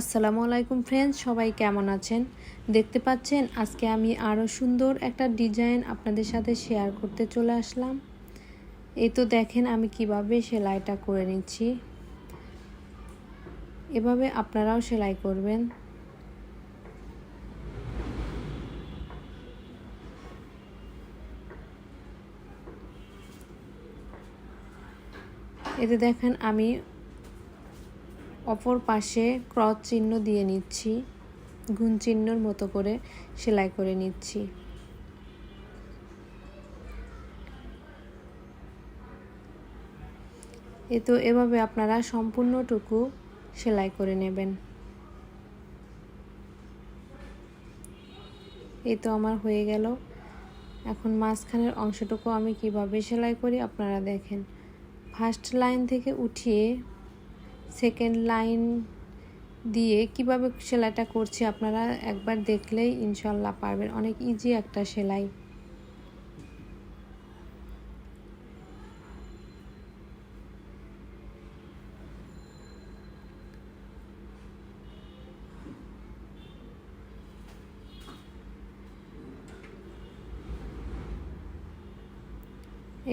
আসসালামু আলাইকুম ফ্রেন্ডস সবাই কেমন আছেন? দেখতে পাচ্ছেন, আজকে আমি আরও সুন্দর একটা ডিজাইন আপনাদের সাথে শেয়ার করতে চলে আসলাম। এই তো দেখেন আমি কীভাবে সেলাইটা করে নিচ্ছি। এভাবে আপনারাও সেলাই করবেন। এতে দেখেন আমি অপর পাশে ক্রস চিহ্ন দিয়ে নিচ্ছি, গুণ চিহ্নর মতো করে সেলাই করে নিচ্ছি। এ তো এভাবে আপনারা সম্পূর্ণটুকু সেলাই করে নেবেন। এই তো আমার হয়ে গেল। এখন মাঝখানের অংশটুকু আমি কীভাবে সেলাই করি আপনারা দেখেন। ফার্স্ট লাইন থেকে উঠিয়ে সেকেন্ড লাইন দিয়ে কীভাবে সেলাইটা করছি আপনারা একবার দেখলেই ইনশাল্লাহ পারবেন। অনেক ইজি একটা সেলাই।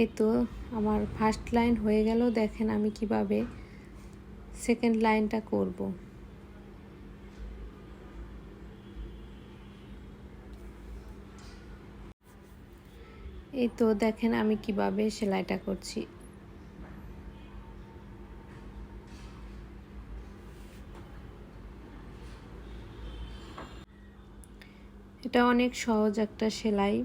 এই তো আমার ফার্স্ট লাইন হয়ে গেল। দেখেন আমি কীভাবে সেকেন্ড লাইনটা করব। এই তো দেখেন আমি কীভাবে সেলাইটা করছি। এটা অনেক সহজ একটা সেলাই।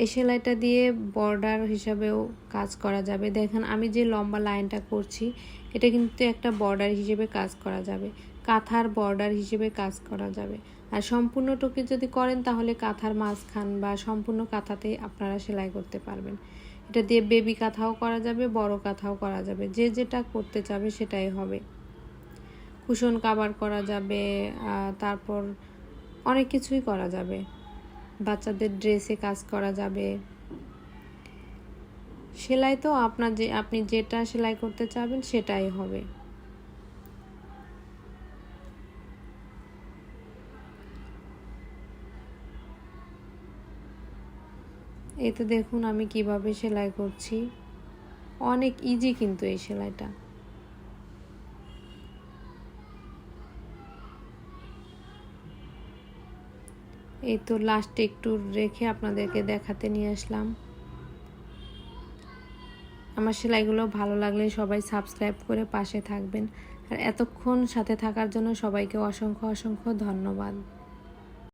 এই সেলাইটা দিয়ে বর্ডার হিসাবেও কাজ করা যাবে। দেখেন, আমি যে লম্বা লাইনটা করছি, এটা কিন্তু একটা বর্ডার হিসেবে কাজ করা যাবে। কাঁথার বর্ডার হিসেবে কাজ করা যাবে। আর সম্পূর্ণ টুকি যদি করেন, তাহলে কাঁথার মাঝখান বা সম্পূর্ণ কাঁথাতেই আপনারা সেলাই করতে পারবেন। এটা দিয়ে বেবি কাঁথাও করা যাবে, বড় কাঁথাও করা যাবে। যে যেটা করতে চাবে, সেটাই হবে। কুশন কাবার করা যাবে তারপর অনেক কিছুই করা যাবে। বাচ্চাদের ড্রেসে কাজ করা যাবে। সেলাই তো আপনার যে, আপনি যেটা সেলাই করতে চাবেন সেটাই হবে। এই তো দেখুন আমি কীভাবে সেলাই করছি। অনেক ইজি কিন্তু এই সেলাইটা। এই তো লাস্টে একটু রেখে আপনাদেরকে দেখাতে নিয়ে আসলাম। আমার সেলাইগুলো ভালো লাগলে সবাই সাবস্ক্রাইব করে পাশে থাকবেন। আর এতক্ষণ সাথে থাকার জন্য সবাইকে অসংখ্য অসংখ্য ধন্যবাদ।